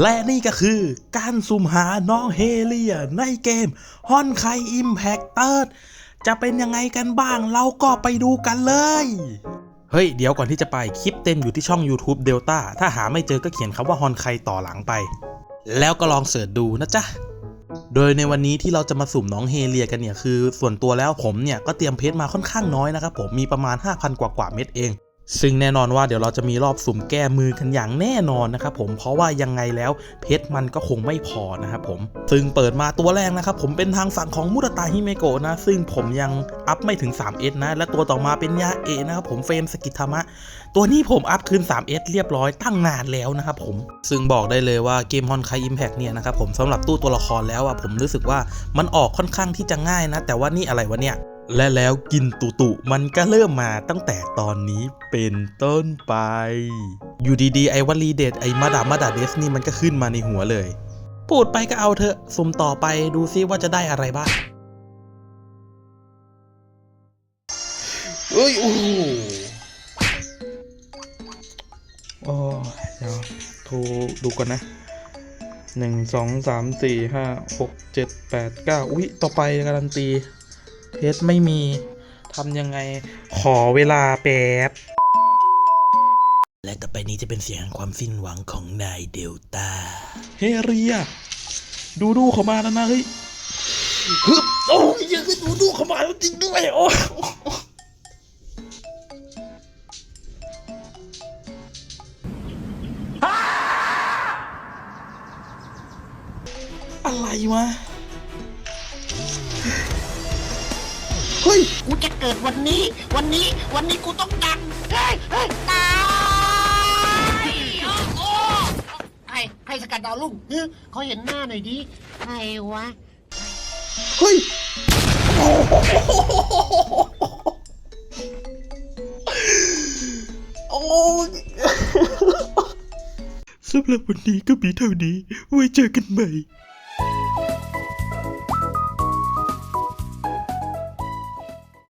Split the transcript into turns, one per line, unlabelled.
และนี่ก็คือการสุ่มหาน้องเฮเลียในเกมฮอนไคอิมแพคเตอร์จะเป็นยังไงกันบ้างเราก็ไปดูกันเลย เฮ้ย เดี๋ยวก่อนที่จะไปคลิปเต็มอยู่ที่ช่อง YouTube Delta ถ้าหาไม่เจอก็เขียนคำว่าฮอนไคต่อหลังไป แล้วก็ลองเสิร์ชดูนะจ๊ะ โดยในวันนี้ที่เราจะมาสุ่มน้องเฮเลียกันเนี่ยคือ ส่วนตัวแล้วผมเนี่ยก็เตรียมเพชรมาค่อนข้างน้อยนะครับผมมีประมาณ 5,000 กว่ากว่าเม็ดเอง ซึ่งแน่นอนว่าเดี๋ยวเราจะมีรอบสุ่มแก้มือกันอย่างแน่นอนนะครับผมเพราะว่ายังไงแล้วเพชรมันก็คงไม่พอนะครับผมซึ่งเปิดมาตัวแรกนะครับผมเป็นทางฝั่งของมุตตาฮิเมโกะนะ ซึ่งผมยังอัพไม่ถึง 3S นะ และตัวต่อมาเป็นยาเอนะครับผมเฟรมสกิทามะ ตัวนี้ผมอัพคืน 3S เรียบร้อยตั้งนานแล้วนะครับผมซึ่งบอกได้เลยว่าเกมฮอนไคอิมแพกเนี่ยนะครับผมสำหรับตู้ตัวละครแล้วอะผมรู้สึกว่ามันออกค่อนข้างที่จะง่ายนะ แต่ว่านี่อะไรวะเนี่ย และแล้วกินตุตุมันก็เริ่มมาตั้งแต่ตอนนี้เป็นต้นไป อยู่ดีๆ ไอวลีเดตไอมาดามาดาเดสนี่มันก็ขึ้นมาในหัวเลย พูดไปก็เอาเถอะสุ่มต่อไปดูซิว่าจะได้อะไรบ้างเอ้ยโอ้โหโอ้ยเดี๋ยวโทรดูก่อนนะหนึ่งสองสามสี่ห้าหกเจ็ดแปดเก้าอุ้ยต่อไปการันตี เพชรไม่มีทำยังไงขอเวลาแป๊บ และต่อไปนี้จะเป็นเสียงแห่งความสิ้นหวังของนายเดลต้า เฮเรีย ดูดูเขามาแล้วนะเฮ้ยฮึบโอ้ยยังดูดูเขามาแล้วจริงด้วยโอ้อะไรวะ เฮ้ย
กูจะเกิดวันนี้ วันนี้ วันนี้กูต้องดังเฮ้ยเฮ้ยตายโอ้โอ้ใครใครสกัดดาวลุ่งเฮ้ยเขาเห็นหน้าหน่อยดิใครวะ
เฮ้ย โอ้ยสำหรับวันนี้ก็มีเท่านี้ ไว้เจอกันใหม่